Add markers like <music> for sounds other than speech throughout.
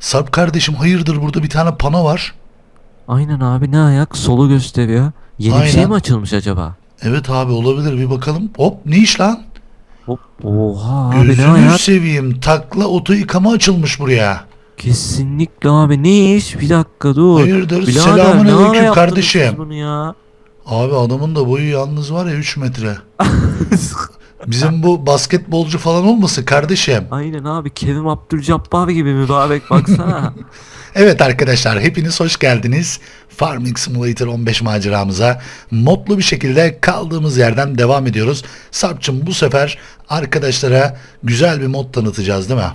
Sarp kardeşim hayırdır burada bir tane pano var. Aynen abi ne ayak solu gösteriyor. Yeni bir şey Aynen. mi açılmış acaba? Evet abi olabilir bir bakalım. Hop ne iş lan? Hop. Oha abi ne Gözünü ayak? seveyim. Takla oto yıkama açılmış buraya. Kesinlikle abi ne iş? Bir dakika dur. Hayırdır? Birader, ne ara aleyküm yaptınız kardeşim. siz Bunu ya. Abi adamın da boyu yalnız var ya 3 metre. <laughs> Bizim bu basketbolcu falan olmasın kardeşim. Aynen abi Kerim Abdülcabbar gibi mübarek baksana. <laughs> Evet arkadaşlar hepiniz hoş geldiniz. Farming Simulator 15 maceramıza mutlu bir şekilde kaldığımız yerden devam ediyoruz. Sarp'cığım bu sefer arkadaşlara güzel bir mod tanıtacağız değil mi?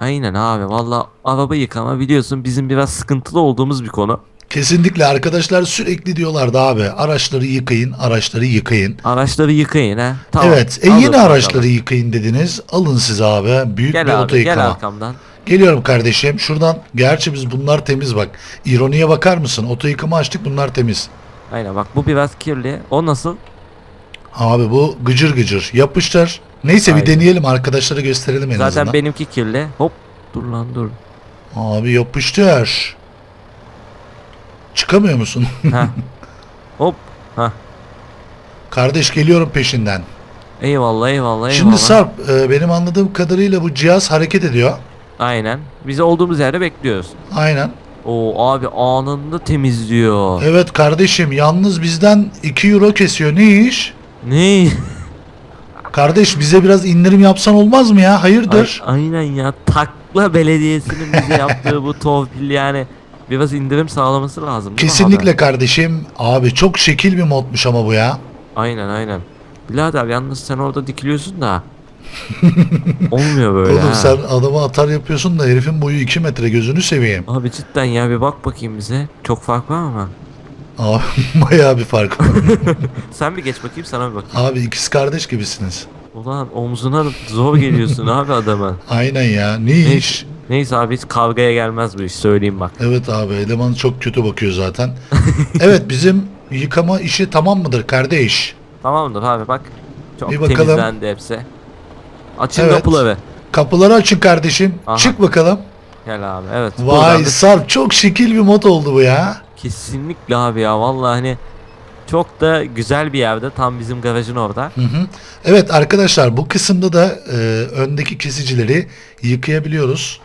Aynen abi valla araba yıkama biliyorsun bizim biraz sıkıntılı olduğumuz bir konu. Kesinlikle arkadaşlar sürekli diyorlardı abi araçları yıkayın araçları yıkayın. Araçları yıkayın ha. Tamam. evet e yine bakalım. araçları yıkayın dediniz alın size abi büyük bir Gel oto abi gel yıkama. arkamdan. Geliyorum kardeşim şuradan gerçi biz bunlar temiz bak ironiye bakar mısın oto yıkama açtık bunlar temiz. Aynen bak bu biraz kirli. O nasıl? Abi bu gıcır gıcır yapıştır. Neyse bir Aynen. deneyelim arkadaşlara gösterelim en Zaten azından. benimki kirli. Hop dur lan dur. Abi yapıştır. Çıkamıyor musun? Heh. Hop. Heh. Kardeş geliyorum peşinden. Eyvallah eyvallah eyvallah. Şimdi Sarp e, benim anladığım kadarıyla bu cihaz hareket ediyor. Aynen. Biz olduğumuz yerde bekliyoruz. Aynen. Oo abi anında temizliyor. Evet kardeşim yalnız bizden 2 euro kesiyor. Ne iş? Ne? Kardeş bize biraz indirim yapsan olmaz mı ya? Hayırdır? Ay- aynen ya. Takla Belediyesi'nin bize yaptığı bu torpil yani biraz indirim sağlaması lazım. değil mi Kesinlikle abi? kardeşim. Abi çok şekil bir modmuş ama bu ya. Aynen aynen. Birader yalnız sen orada dikiliyorsun da. <laughs> Olmuyor böyle Oğlum ha. sen adama atar yapıyorsun da herifin boyu 2 metre gözünü seveyim. Abi cidden ya bir bak bakayım bize. Çok fark var mı? Abi <laughs> bayağı bir fark var. <laughs> Sen bir geç bakayım sana bir bakayım. Abi ikiz kardeş gibisiniz. Ulan omzuna zor geliyorsun <laughs> abi adamın. Aynen ya. Ne iş? Neyse, neyse abi hiç kavgaya gelmez bu iş söyleyeyim bak. Evet abi eleman çok kötü bakıyor zaten. <laughs> evet bizim yıkama işi tamam mıdır kardeş? Tamamdır abi bak. Çok Bir bakalım. temizlendi hepsi. Açın Evet. kapıları. Kapıları açın kardeşim. Aha. Çık bakalım. Gel abi evet. Vay buradan da- Sarp çok şekil bir mod oldu bu ya. Kesinlikle abi ya vallahi hani çok da güzel bir yerde tam bizim garajın orada. Hı hı. Evet arkadaşlar bu kısımda da e, öndeki kesicileri yıkayabiliyoruz.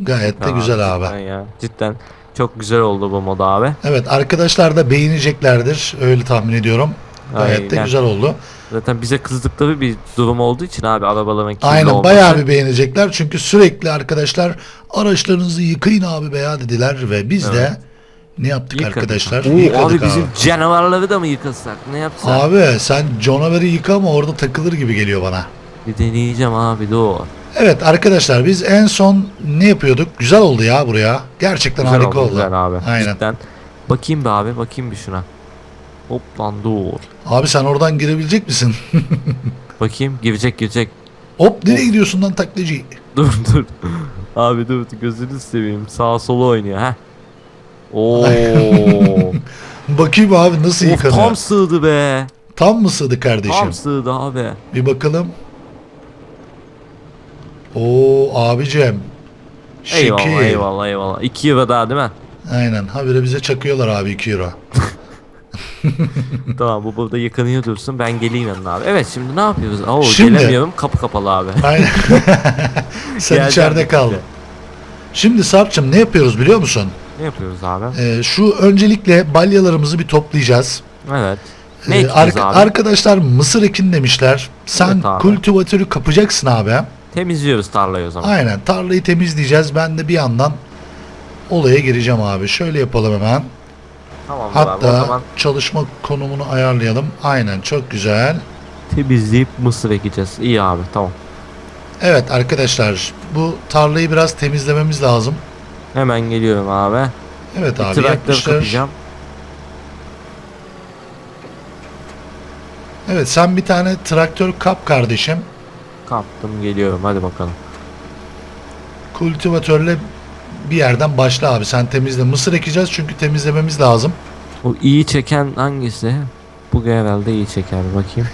Gayet de Tamam, güzel abi. cidden Ya. Cidden çok güzel oldu bu mod abi. Evet arkadaşlar da beğeneceklerdir öyle tahmin ediyorum. Gayet de Aynen. güzel oldu. Zaten bize kızdıkları bir durum olduğu için abi arabaların kirli Aynen olması. bayağı bir beğenecekler çünkü sürekli arkadaşlar araçlarınızı yıkayın abi beya dediler ve biz de ne yaptık Yıkadık. arkadaşlar? Oo, Yıkadık abi bizim canavarları da mı yıkasak ne yapsak? Abi sen canavarı yıkama orada takılır gibi geliyor bana. Bir deneyeceğim abi dur. Evet arkadaşlar biz en son ne yapıyorduk? Güzel oldu ya buraya. Gerçekten Güzel harika oldu, oldu. Güzel abi. Aynen. Cidden. Bakayım be abi bakayım bir şuna. Hop lan dur. Abi sen oradan girebilecek misin? <laughs> Bakayım girecek girecek. Hop nereye gidiyorsun lan taklacı? <laughs> Dur dur. Abi dur gözünü seveyim. Sağa sola oynuyor ha. Oo. <laughs> Bakayım abi nasıl of yıkanıyor. tam Tam, sığdı be. mı sığdı kardeşim? Tam sığdı abi. Bir bakalım. Oo abicim. Şekil. Eyvallah eyvallah eyvallah. 2 euro daha değil mi? Aynen. Habire bize çakıyorlar abi 2 euro. <laughs> tamam bu burada yıkanıyor dursun ben geleyim yanına abi. Evet şimdi ne yapıyoruz? Oo Şimdi- gelemiyorum kapı kapalı abi. Aynen. <laughs> Sen Geleceğim içeride kaldın. Şimdi Sarp'cığım ne yapıyoruz biliyor musun? Ne yapıyoruz abi? Ee, şu öncelikle balyalarımızı bir toplayacağız. Evet. Ne Ee, arka- abi? Arkadaşlar mısır ekin demişler. Sen Evet abi. kultivatörü kapacaksın abi. Temizliyoruz tarlayı o zaman. Aynen tarlayı temizleyeceğiz. Ben de bir yandan olaya gireceğim abi. Şöyle yapalım hemen. Tamam abi o Hatta zaman çalışma konumunu ayarlayalım. Aynen çok güzel. temizleyip mısır ekeceğiz. İyi abi tamam. Evet arkadaşlar bu tarlayı biraz temizlememiz lazım. Hemen geliyorum abi. Evet abi Traktör yapmışlar. kapayacağım. Evet sen bir tane traktör kap kardeşim. Kaptım geliyorum hadi bakalım. Kultivatörle bir yerden başla abi. Sen temizle. Mısır ekeceğiz çünkü temizlememiz lazım. O iyi çeken hangisi? Bu herhalde iyi çeker bakayım.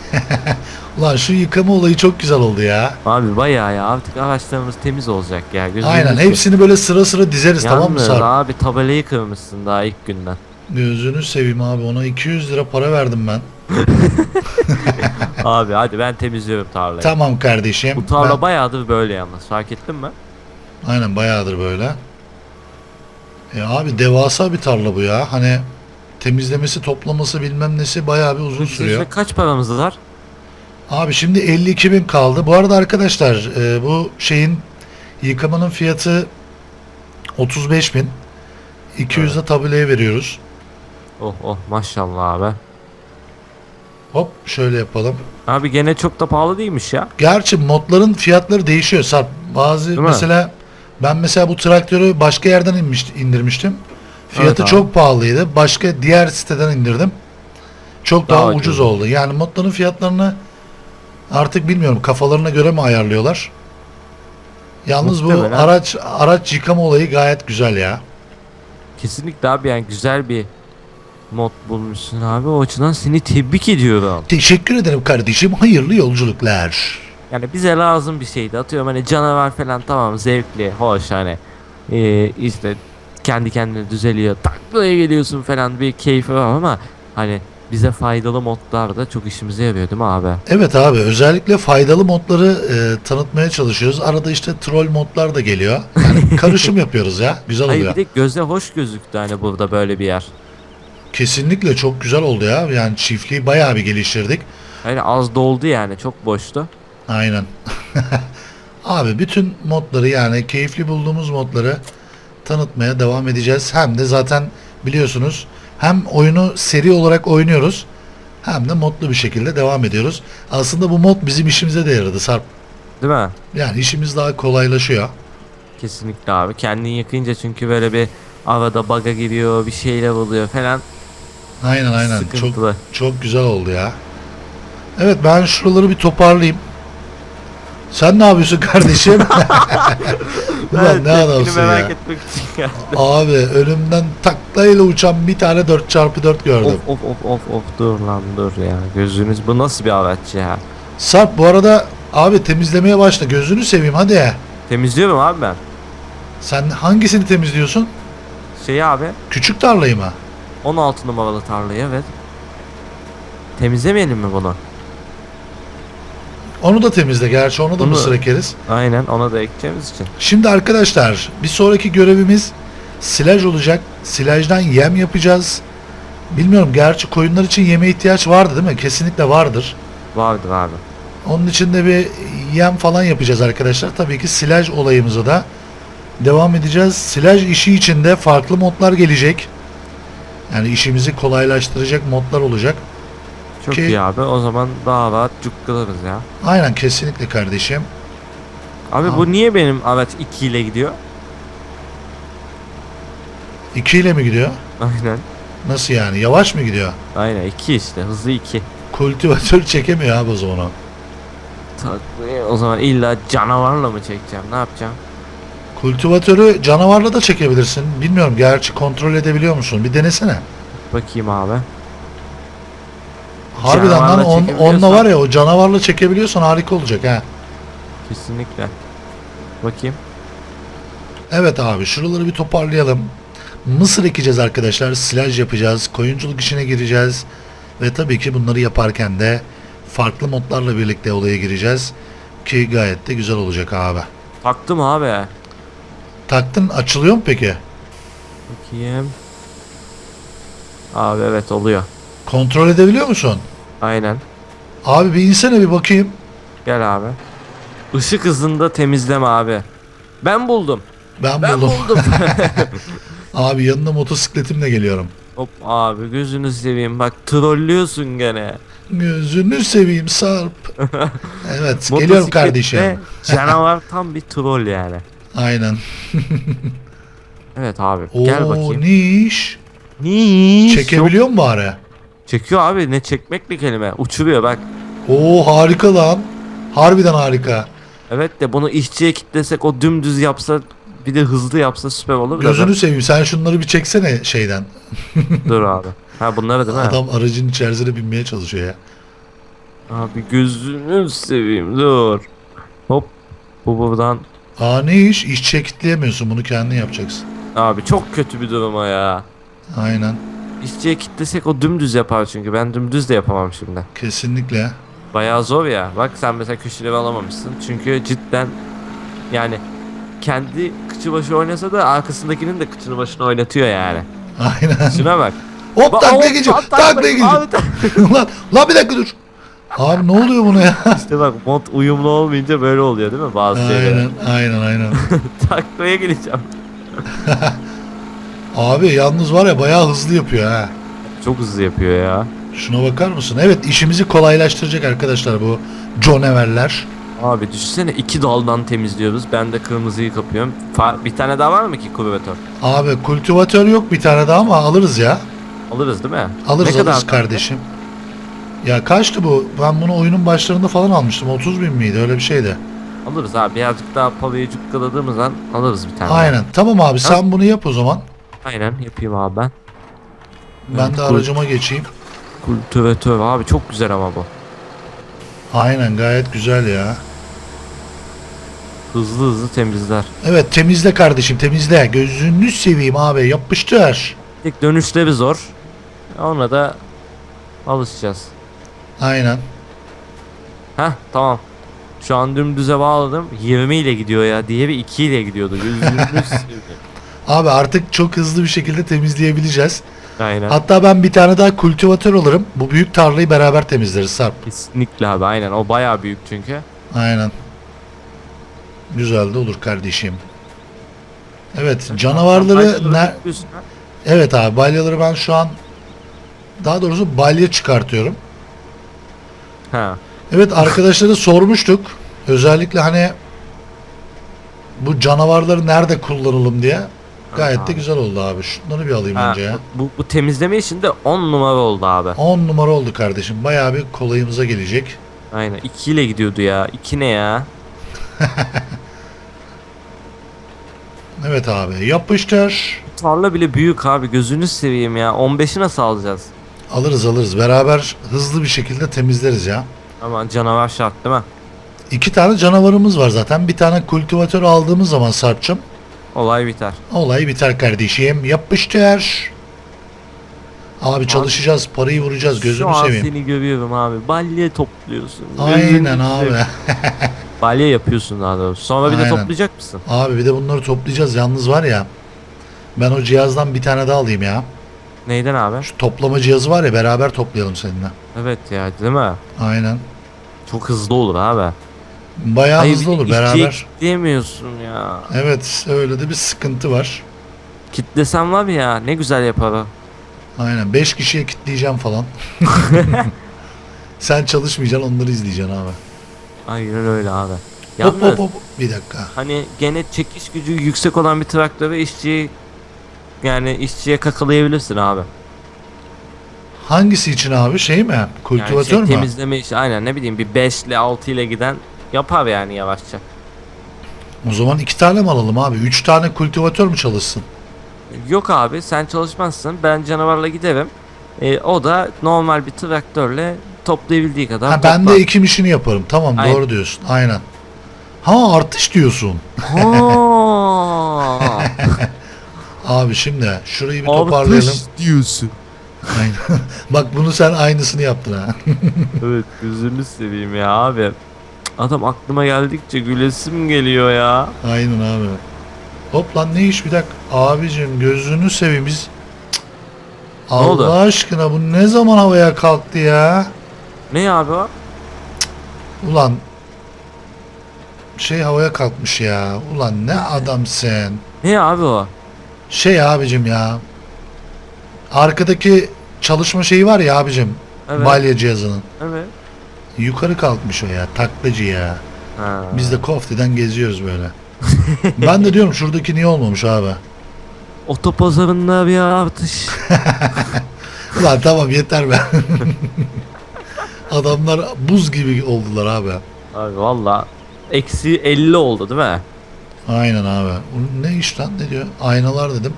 <laughs> Ulan şu yıkama olayı çok güzel oldu ya. Abi bayağı ya artık araçlarımız temiz olacak ya. Gözünüz Aynen seveyim. hepsini böyle sıra sıra dizeriz tamam mı Yalnız Sarp? abi tabelayı kırmışsın daha ilk günden. Gözünü seveyim abi ona 200 lira para verdim ben. <laughs> abi hadi ben temizliyorum tarlayı. Tamam kardeşim. Bu tarla Ben- bayağıdır böyle yalnız fark ettin mi? Aynen bayağıdır böyle. E abi devasa bir tarla bu ya. Hani temizlemesi, toplaması bilmem nesi bayağı bir uzun sürüyor. Sizce kaç paramız var? Abi şimdi 52 bin kaldı. Bu arada arkadaşlar e, bu şeyin yıkamanın fiyatı 35 bin. 200 de tabelaya veriyoruz. Oh oh maşallah abi. Hop şöyle yapalım. Abi gene çok da pahalı değilmiş ya. Gerçi modların fiyatları değişiyor Sarp. Bazı mi? mesela ben mesela bu traktörü başka yerden inmiş, indirmiştim. Fiyatı Evet abi. çok pahalıydı. Başka diğer siteden indirdim. Çok daha, Daha ucuz ucuz. oldu. Yani modların fiyatlarını artık bilmiyorum kafalarına göre mi ayarlıyorlar? Yalnız bu Muhtemelen. araç araç yıkama olayı gayet güzel ya. Kesinlikle abi yani güzel bir mod bulmuşsun abi. O açıdan seni tebrik ediyorum. Teşekkür ederim kardeşim. Hayırlı yolculuklar. Yani bize lazım bir şeydi. Atıyorum hani canavar falan tamam zevkli, hoş hani. Ee, işte kendi kendine düzeliyor. Taklaya geliyorsun falan bir keyfi var ama hani bize faydalı modlar da çok işimize yarıyor değil mi abi? Evet abi özellikle faydalı modları e, tanıtmaya çalışıyoruz. Arada işte troll modlar da geliyor. Yani <laughs> karışım yapıyoruz ya. Güzel Hayır oluyor. bir de göze hoş gözüktü hani burada böyle bir yer. Kesinlikle çok güzel oldu ya. Yani çiftliği bayağı bir geliştirdik. Hani az doldu yani çok boştu. Aynen. <laughs> abi bütün modları yani keyifli bulduğumuz modları tanıtmaya devam edeceğiz. Hem de zaten biliyorsunuz hem oyunu seri olarak oynuyoruz hem de modlu bir şekilde devam ediyoruz. Aslında bu mod bizim işimize de yaradı Sarp. Değil mi? Yani işimiz daha kolaylaşıyor. Kesinlikle abi. Kendin yakınca çünkü böyle bir arada baga giriyor, bir şeyler oluyor falan. Aynen aynen. Çok Sıkıntılı. çok güzel oldu ya. Evet ben şuraları bir toparlayayım. Sen ne yapıyorsun kardeşim? <laughs> Ulan ne adamsın merak ya. etmek için geldim. Abi önümden taklayla uçan bir tane 4x4 gördüm. Of of of of of dur lan dur ya. Gözünüz bu nasıl bir araç ya? Sarp bu arada abi temizlemeye başla. Gözünü seveyim hadi. Temizliyorum abi ben. Sen hangisini temizliyorsun? Şey abi Küçük tarlayı mı? 16 numaralı tarlayı evet. Temizlemeyelim mi bunu? Onu da temizle. Gerçi onu da Bunu- mısır ekeriz. Aynen ona da ekeceğimiz için. Şimdi arkadaşlar bir sonraki görevimiz silaj olacak. Silajdan yem yapacağız. Bilmiyorum gerçi koyunlar için yeme ihtiyaç vardı değil mi? Kesinlikle vardır. Vardır abi. Onun için de bir yem falan yapacağız arkadaşlar. Tabii ki silaj olayımıza da devam edeceğiz. Silaj işi için de farklı modlar gelecek. Yani işimizi kolaylaştıracak modlar olacak. Çok Ki- iyi abi. O zaman daha rahat cukkalarız ya. Aynen kesinlikle kardeşim. Abi Abi. bu niye benim araç 2 ile gidiyor? 2 ile mi gidiyor? Aynen. Nasıl yani? Yavaş mı gidiyor? Aynen 2 işte. Hızlı 2. Kultivatör çekemiyor abi o zaman o. O zaman illa canavarla mı çekeceğim? Ne yapacağım? Kultivatörü canavarla da çekebilirsin. Bilmiyorum gerçi kontrol edebiliyor musun? Bir denesene. Bakayım abi. Harbiden lan Canavarla on, çekebiliyorsan- onunla var ya o canavarla çekebiliyorsan harika olacak ha. Kesinlikle. Bakayım. Evet abi şuraları bir toparlayalım. Mısır ekeceğiz arkadaşlar. Silaj yapacağız. Koyunculuk işine gireceğiz. Ve tabii ki bunları yaparken de farklı modlarla birlikte olaya gireceğiz. Ki gayet de güzel olacak abi. Taktım abi. Taktın açılıyor mu peki? Bakayım. Abi evet oluyor. Kontrol edebiliyor musun? Aynen. Abi bir insene bir bakayım. Gel abi. Işık hızında temizleme abi. Ben buldum. Ben, Ben buldum. buldum. <laughs> Abi yanına motosikletimle geliyorum. Hop abi gözünü seveyim bak trollüyorsun gene. Gözünü seveyim Sarp. <laughs> evet geliyorum kardeşim. Canavar tam bir troll yani. Aynen. Evet abi gel Oo bakayım. niş. Niş. Çekebiliyor mu bari? Çekiyor abi ne çekmekle kelime. Uçuruyor bak. Oo harika lan. Harbiden harika. Evet de bunu işçiye kitlesek o dümdüz yapsa bir de hızlı yapsa süper olur da. Gözünü seveyim sen şunları bir çeksene şeyden. <laughs> Dur abi. Ha bunları değil mi? Adam aracın içerisine binmeye çalışıyor ya. Abi gözünü seveyim dur. Hop. Bu buradan. Aa ne iş? İşçiye kitleyemiyorsun bunu kendin yapacaksın. Abi çok kötü bir durum o ya. Aynen. İşçiye kitlesek o dümdüz yapar çünkü. Ben dümdüz de yapamam şimdi. Kesinlikle. Bayağı zor ya. Bak sen mesela köşeleri alamamışsın. Çünkü cidden yani kendi kıçı başı oynasa da arkasındakinin de kıçını başını oynatıyor yani. Aynen. Şuna bak. Hop Ba- taklaya hop, geçiyor. tak- tak- Taklaya geçiyor. <laughs> Lan, lan bir dakika dur. Abi ne oluyor buna ya? <laughs> İşte bak mod uyumlu olmayınca böyle oluyor değil mi bazı şeyler? aynen aynen <laughs> aynen. Taklaya geleceğim. Abi yalnız var ya bayağı hızlı yapıyor ha. Çok hızlı yapıyor ya. Şuna bakar mısın? Evet işimizi kolaylaştıracak arkadaşlar bu Jonever'ler. Abi düşünsene iki daldan temizliyoruz. Ben de kırmızıyı kapıyorum. Fa- bir tane daha var mı ki kulüvetör? Abi kultivatör yok bir tane daha ama alırız ya. Alırız değil mi? Alırız Ne kadar alırız kardeşim. Ya kaçtı bu? Ben bunu oyunun başlarında falan almıştım. 30 bin miydi? Öyle bir şeydi. Alırız abi. Birazcık daha parayı cukkaladığımız an alırız bir tane. Aynen. Tamam abi sen bunu yap o zaman. Aynen yapayım abi ben. Ben Evet, de kul- aracıma geçeyim. Kultivatör abi çok güzel ama bu. Aynen gayet güzel ya. Hızlı hızlı temizler. Evet temizle kardeşim temizle. Gözünü seveyim abi yapıştır. Tek dönüşleri zor. Ona da alışacağız. Aynen. Heh tamam. Şu an dümdüze bağladım. 20 ile gidiyor ya. Diğeri 2 ile gidiyordu. Gözünü seveyim. <laughs> Abi artık çok hızlı bir şekilde temizleyebileceğiz. Aynen. Hatta ben bir tane daha kultivatör alırım. Bu büyük tarlayı beraber temizleriz Sarp. Kesinlikle abi aynen. O bayağı büyük çünkü. Aynen. Güzel de olur kardeşim. Evet canavarları ne? Evet abi balyaları ben şu an daha doğrusu balya çıkartıyorum. Ha. Evet arkadaşlara sormuştuk. Özellikle hani bu canavarları nerede kullanalım diye. Gayet de Aha. güzel oldu abi. Şunları bir alayım Ha, önce ya. bu, bu temizleme işinde 10 numara oldu abi. 10 numara oldu kardeşim. Bayağı bir kolayımıza gelecek. Aynen 2 ile gidiyordu ya. 2 ne ya? <laughs> Evet abi yapıştır. Tarla bile büyük abi gözünü seveyim ya. 15'i nasıl alacağız? Alırız alırız. Beraber hızlı bir şekilde temizleriz ya. Ama canavar şart değil mi? İki tane canavarımız var zaten. Bir tane kultivatör aldığımız zaman Sarp'cığım Olay biter. olay biter kardeşim. Yapıştır. Abi çalışacağız. Parayı vuracağız. Şu Gözünü an seveyim. seni görüyorum abi. Balya topluyorsun. Aynen abi. seveyim. <laughs> Balya yapıyorsun daha doğrusu. Sonra bir de Aynen. toplayacak mısın? Abi bir de bunları toplayacağız. Yalnız var ya. Ben o cihazdan bir tane daha alayım ya. Neyden abi? Şu toplama cihazı var ya beraber toplayalım seninle. Evet ya değil mi? Aynen. Çok hızlı olur abi. Bayağı Hayır, hızlı olur beraber. kitleyemiyorsun ya. Evet öyle de bir sıkıntı var. Kitlesem var ya ne güzel yapar o. Aynen 5 kişiye kitleyeceğim falan. <laughs> Sen çalışmayacaksın onları izleyeceksin abi. Aynen öyle abi. Hop Yalnız hop hop. Bir dakika. hani gene çekiş gücü yüksek olan bir traktörü işçiyi yani işçiye kakalayabilirsin abi. Hangisi için abi şey mi? Yani Kultivatör şey, mü? temizleme işi aynen ne bileyim bir 5 ile 6 ile giden yapar yani yavaşça. O zaman iki tane mi alalım abi? Üç tane kultivatör mü çalışsın? Yok abi sen çalışmazsın ben canavarla giderim. E, o da normal bir traktörle toplayabildiği kadar Ha, ben toplar. de ekim işini yaparım. Tamam Aynen. doğru diyorsun. Aynen. Ha artış diyorsun. Ha. <laughs> Abi şimdi şurayı bir toparlayalım. Artış diyorsun. Aynen. <laughs> Bak bunu sen aynısını yaptın ha. <laughs> Evet gözünü seveyim ya abi. Adam aklıma geldikçe gülesim geliyor ya. Aynen abi. Hop lan ne iş bir dakika. Abicim gözünü seveyim biz. Cık. Allah oldu? aşkına bu ne zaman havaya kalktı ya? Ne abi o? Ulan şey havaya kalkmış ya. Ulan ne adamsın. Ne abi o? Şey abicim ya. Arkadaki çalışma şeyi var ya abicim. Evet. Balya cihazının. Evet. Yukarı kalkmış o ya. Taklacı ya. Ha. Biz de koftiden geziyoruz böyle. <laughs> ben de diyorum şuradaki niye olmamış abi. Otopazarında bir artış. <laughs> Ulan tamam yeter be. <laughs> Adamlar buz gibi oldular abi. abi valla. Eksi 50 oldu değil mi? Aynen abi. Bu Ne iş lan ne diyor? Aynalar dedim.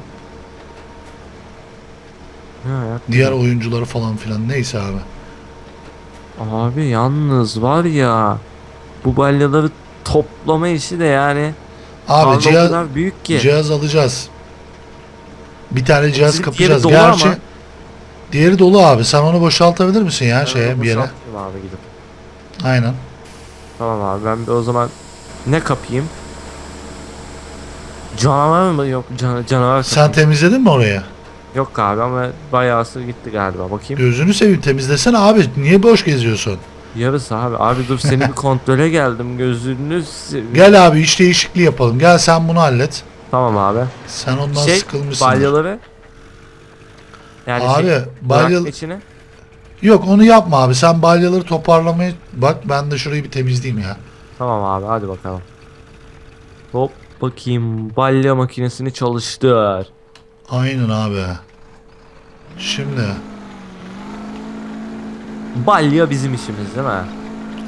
Ayak? Diğer oyuncuları falan filan neyse abi. Abi yalnız var ya bu balyaları toplama işi de yani Abi o cihaz, kadar büyük ki. cihaz alacağız. Bir tane cihaz Sizin kapacağız. diğeri dolu Gerçi ama. diğeri dolu abi. Sen onu boşaltabilir misin ya şeye bir yere? boşaltayım abi gidip. Aynen. Tamam abi ben bir o zaman ne kapayım? Canavar mı? Yok can, canavar Sen kapayım. temizledin mi orayı? Yok abi ama bayağısı gitti galiba bakayım. Gözünü seveyim temizlesene abi. Niye boş geziyorsun? Yarısı abi. Abi dur seni bir kontrole geldim gözünü seveyim. Gel abi iş değişikliği yapalım. Gel sen bunu hallet. Tamam abi. Sen ondan şey sıkılmışsın. balyaları yani Abi şey, balya bırakma içine. yok onu yapma abi. Sen balyaları toparlamaya bak ben de şurayı bir temizleyeyim ya. Tamam abi hadi bakalım. Hop bakayım balya makinesini çalıştır. Aynen abi. Şimdi Balya bizim işimiz değil mi?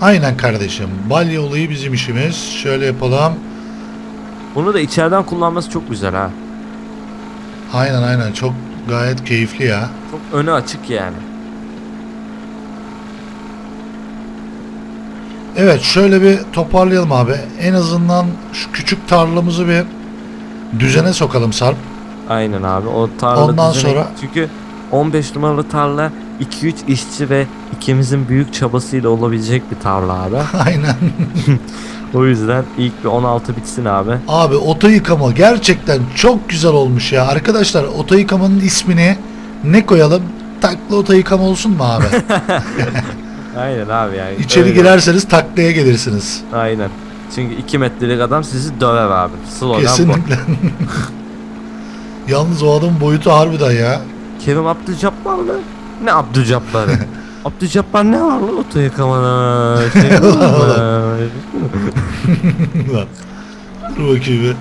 aynen kardeşim. Balya olayı bizim işimiz. Şöyle yapalım. Bunu da içeriden kullanması çok güzel ha. Aynen aynen çok gayet keyifli ya. Çok önü açık yani. Evet şöyle bir toparlayalım abi. En azından şu küçük tarlamızı bir düzene sokalım Sarp. Aynen abi. O tarla Ondan düzeni- sonra- çünkü 15 numaralı tarla 2-3 işçi ve ikimizin büyük çabasıyla olabilecek bir tarla abi. <laughs> Aynen. <laughs> o yüzden ilk bir 16 bitsin abi. Abi oto yıkama gerçekten çok güzel olmuş ya. Arkadaşlar oto yıkamanın ismini ne koyalım? Takla oto yıkama olsun mu abi? <laughs> Aynen abi yani. İçeri öyle. girerseniz taklaya gelirsiniz. Aynen. Çünkü 2 metrelik adam sizi döver abi. Slogan. Kesinlikle. Yalnız o adamın boyutu harbiden ya. Kerim Abdülcabbar mı? Ne Abdülcabbar'ı? <laughs> Abdülcabbar ne var lan oto yıkamada? Şey? Lan. Dur bakayım bir.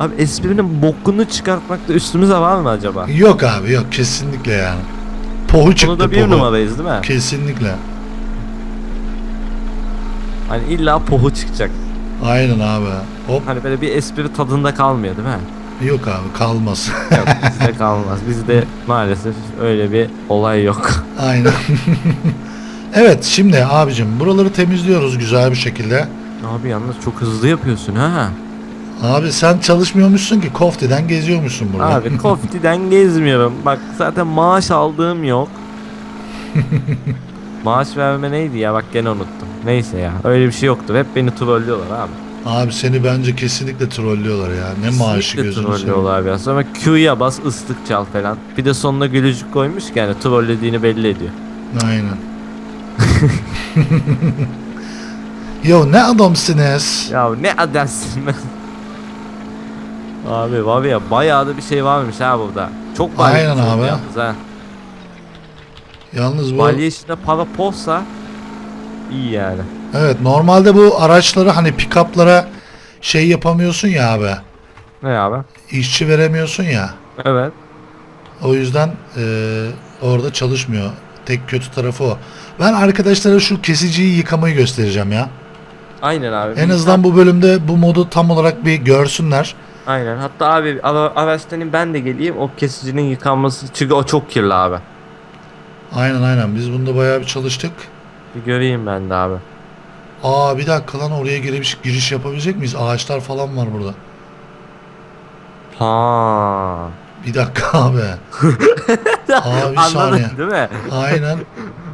abi esprinin bokunu çıkartmakta üstümüze var mı acaba? Yok abi yok kesinlikle yani. Pohu çıktı Bunu da bir pohu. numarayız değil mi? Kesinlikle. Hani illa pohu çıkacak. Aynen abi. Hop. Hani böyle bir espri tadında kalmıyor değil mi? Yok abi kalmaz. <laughs> Yok bizde kalmaz. Bizde maalesef öyle bir olay yok. <laughs> Aynen. evet şimdi abicim buraları temizliyoruz güzel bir şekilde. Abi yalnız çok hızlı yapıyorsun ha. Abi sen çalışmıyormuşsun ki koftiden geziyormuşsun burada. Abi <laughs> Kofti'den gezmiyorum. Bak zaten maaş aldığım yok. maaş verme neydi ya bak gene unuttum. Neyse ya öyle bir şey yoktu. Hep beni trollüyorlar abi. Abi seni bence kesinlikle trollüyorlar ya. Ne maaşı Kesinlikle gözünü seveyim. trollüyorlar abi ya. Sonra Q'ya bas ıslık çal falan. Bir de sonuna gülücük koymuş ki yani trollediğini belli ediyor. Aynen. <laughs> Yo ne adamsınız. Ya ne adamsın ben. Abi var ya bayağı da bir şey varmış ha burada. Çok balya Aynen oldu abi. yalnız ha. Yalnız bu Balya işinde para polsa iyi yani. Evet normalde bu araçları hani pick-up'lara şey yapamıyorsun ya abi. Ne abi? İşçi veremiyorsun ya. Evet. O yüzden eee, orada çalışmıyor. Tek kötü tarafı o. Ben arkadaşlara şu kesiciyi yıkamayı göstereceğim ya. Aynen abi. En azından bu bölümde bu modu tam olarak bir görsünler. Aynen. Hatta abi araçtan ben de geleyim o kesicinin yıkanması çünkü o çok kirli abi. Aynen aynen biz bunda bayağı bir çalıştık. Bir göreyim ben de abi. Aa bir dakika lan oraya giriş, giriş yapabilecek miyiz? Ağaçlar falan var burada. Ha. Bir dakika <laughs> abi. Abi bir saniye. Değil mi? Aynen.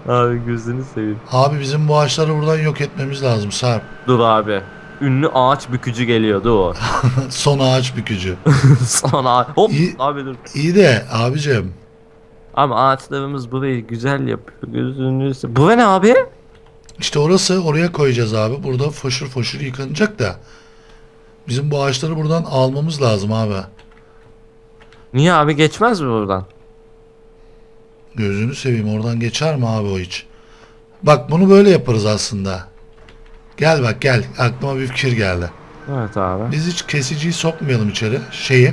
Abi gözünü seveyim. Abi bizim bu ağaçları buradan yok etmemiz lazım Sarp. Dur abi. Ünlü ağaç bükücü geliyordu o. <laughs> Son ağaç bükücü. <laughs> Sonra hop İyi. abi dur. İyi de abicim. Ama ağaçlarımız burayı güzel yapıyor. Gözünü seveyim. Bu ne abi? İşte orası oraya koyacağız abi. Burada foşur foşur yıkanacak da. Bizim bu ağaçları buradan almamız lazım abi. Niye abi geçmez mi buradan? Gözünü seveyim oradan geçer mi abi o hiç? Bak bunu böyle yaparız aslında. Gel bak gel aklıma bir fikir geldi. Evet abi. Biz hiç kesiciyi sokmayalım içeri. Şeyi.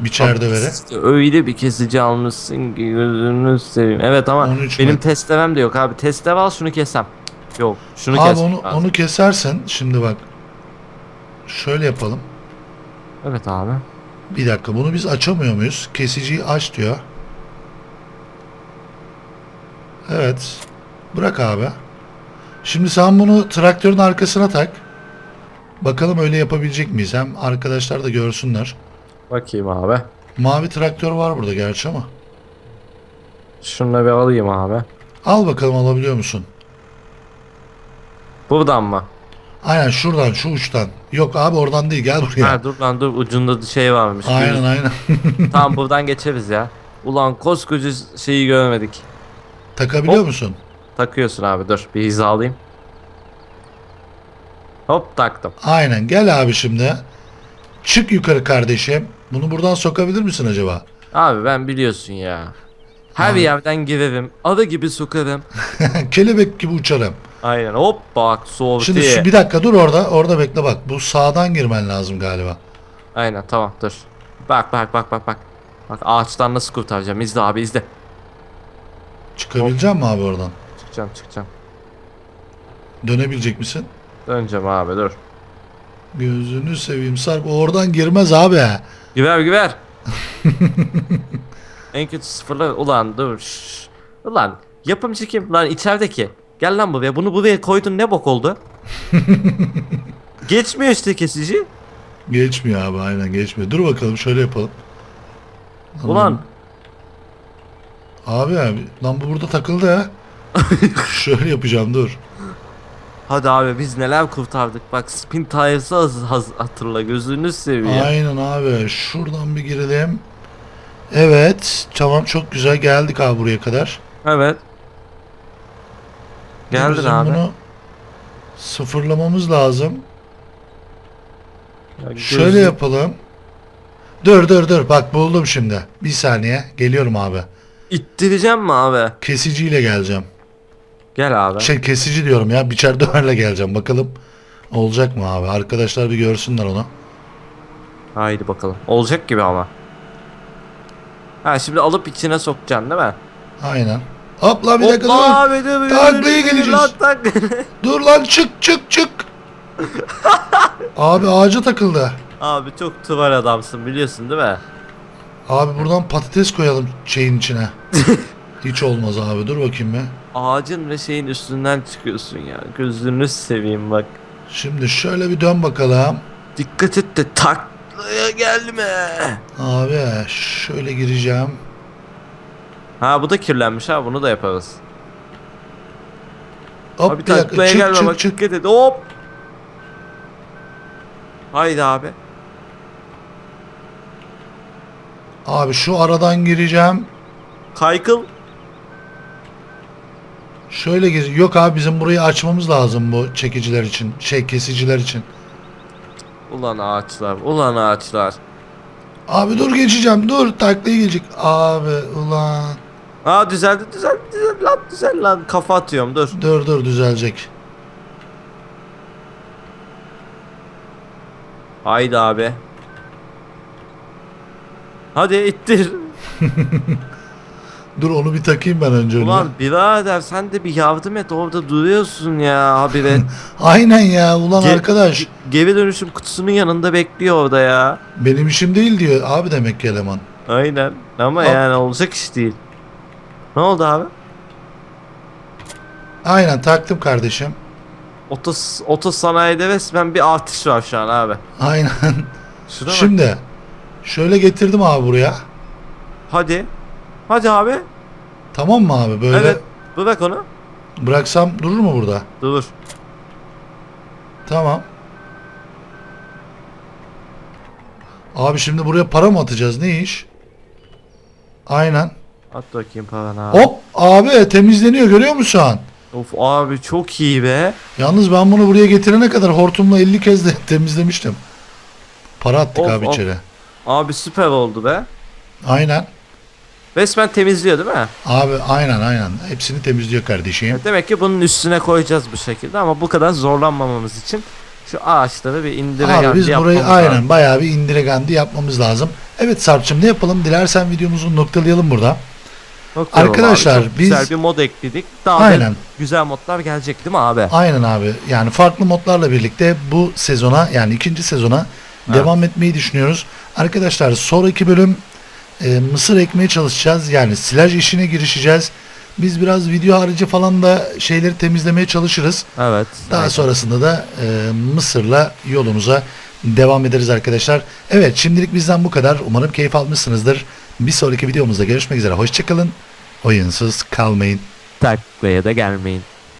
Biçer dövere. İşte öyle bir kesici almışsın ki gözünü seveyim. Evet ama 13 benim testerem de yok abi. Testere al şunu kesem. Yok şunu Abi kes. onu, onu kesersen şimdi bak. Şöyle yapalım. Evet abi. Bir dakika bunu biz açamıyor muyuz? Kesiciyi aç diyor. Evet. Bırak abi. Şimdi sen bunu traktörün arkasına tak. Bakalım öyle yapabilecek miyiz? Hem arkadaşlar da görsünler. Bakayım abi. Mavi traktör var burada gerçi ama. Şunu bir alayım abi. Al bakalım alabiliyor musun? Buradan mı? Aynen şuradan şu uçtan. Yok abi oradan değil gel buraya. Ha, dur lan dur ucunda şey varmış. Aynen aynen. <laughs> tamam buradan geçeriz ya. Ulan koskoca şeyi görmedik. Takabiliyor Hop. musun? Takıyorsun abi dur bir hizalayayım. Hop taktım. Aynen gel abi şimdi. Çık yukarı kardeşim. Bunu buradan sokabilir misin acaba? Abi ben biliyorsun ya. Her Abi. yerden girerim. Arı gibi sokarım. <laughs> Kelebek gibi uçarım. Aynen hop bak soğuk Şimdi şu, bir dakika dur orada. Orada bekle bak. Bu sağdan girmen lazım galiba. Aynen tamam dur. Bak bak bak bak bak. Bak ağaçtan nasıl kurtaracağım izle abi izle. Çıkabilecek mi abi oradan? Çıkacağım çıkacağım. Dönebilecek misin? Döneceğim abi dur. Gözünü seveyim Sarp. Oradan girmez abi. Güver güver. <laughs> en kötü sıfırla ulan dur. şşş. Ulan yapımcı kim? Lan içerideki. Gel lan buraya. Bunu buraya koydun ne bok oldu? <laughs> Geçmiyor işte kesici. Geçmiyor abi aynen geçmiyor. Dur bakalım şöyle yapalım. Ulan Abi abi lan bu burada takıldı ha. <laughs> şöyle yapacağım dur. hadi abi biz neler kurtardık. Bak spin tires'ı hatırla gözünü seveyim. Aynen abi. Şuradan bir girelim. Evet. Tamam çok güzel geldik abi buraya kadar. Evet. Geldin Bizim abi. Bunu sıfırlamamız lazım. Ya Şöyle gözü- yapalım. Dur dur dur bak buldum şimdi. Bir saniye geliyorum abi. İttireceğim mi abi? Kesiciyle geleceğim. Gel abi. Şey kesici diyorum ya biçer döverle geleceğim bakalım. Olacak mı abi? Arkadaşlar bir görsünler onu. Haydi bakalım. Olacak gibi ama. Ha şimdi alıp içine sokacaksın değil mi? Aynen. Hop lan bir dakika Hoppa dur. abi dur. Taklaya geleceğiz. Lan tak. <laughs> Dur lan çık çık çık. abi ağaca takıldı. abi çok tuvar adamsın biliyorsun değil mi? Abi buradan patates koyalım şeyin içine. <laughs> Hiç olmaz abi dur bakayım bir. Ağacın ve şeyin üstünden çıkıyorsun ya. Gözünü seveyim bak. Şimdi şöyle bir dön bakalım. Dikkat et de taklaya gelme. Abi şöyle gireceğim. Ha bu da kirlenmiş ha bunu da yaparız. Hop abi taklaya gelme çık bak çık. dikkat et hop. Haydi abi. Abi şu aradan gireceğim. Kaykıl. Şöyle gir. Yok abi bizim burayı açmamız lazım bu çekiciler için. Şey kesiciler için. Ulan ağaçlar ulan ağaçlar. Abi dur geçeceğim dur taklaya gelecek. Abi ulan. Aa düzeldi düzeldi düzeldi lan düzeldi lan kafa atıyorum dur. Dur dur düzelecek. Haydi abi. Hadi ittir. <laughs> Dur onu bir takayım ben önce. önüme. Ulan birader sen de bir yardım et orada duruyorsun ya habire. <laughs> Aynen ya ulan Ge- arkadaş. Geri dönüşüm kutusunun yanında bekliyor orada ya. Benim işim değil diyor abi demek ki eleman. Aynen ama Hop. yani olacak iş değil. Ne oldu abi? Aynen taktım kardeşim. Otos, otos sanayide resmen bir artış var şu an abi. Aynen. Şuna bak. Şimdi şöyle getirdim abi buraya. Hadi. Hadi abi. Tamam mı abi böyle Evet. Bırak onu. bıraksam durur mu burada? Dur. Tamam. Abi şimdi buraya para mı atacağız ne iş? Aynen. At bakayım paranı abi. Hop abi temizleniyor görüyor musun? Of abi çok iyi be. Yalnız ben bunu buraya getirene kadar hortumla 50 kez de <laughs> temizlemiştim. Para attık Of, abi of. içeri. Abi süper oldu be. Aynen. Resmen temizliyor değil mi? Abi aynen aynen. Hepsini temizliyor kardeşim. Demek ki bunun üstüne koyacağız bu şekilde ama bu kadar zorlanmamamız için şu ağaçları bir indire Abi biz burayı aynen bayağı bir indiregandi yapmamız lazım. Evet Sarp'cığım ne yapalım? Dilersen videomuzu noktalayalım burada. Çok Arkadaşlar abi. Biz güzel bir mod ekledik. Daha Aynen. da güzel modlar gelecek değil mi abi? Aynen abi. Yani farklı modlarla birlikte bu sezona yani ikinci sezona ha. devam etmeyi düşünüyoruz. Arkadaşlar sonraki bölüm e, mısır ekmeye çalışacağız. Yani silaj işine girişeceğiz. Biz biraz video harici falan da şeyleri temizlemeye çalışırız. Evet. Daha evet. sonrasında da e, mısırla yolumuza devam ederiz arkadaşlar. Evet şimdilik bizden bu kadar. Umarım keyif almışsınızdır. Bir sonraki videomuzda görüşmek üzere. Hoşçakalın. Oyunsuz kalmayın. Taklaya da gelmeyin.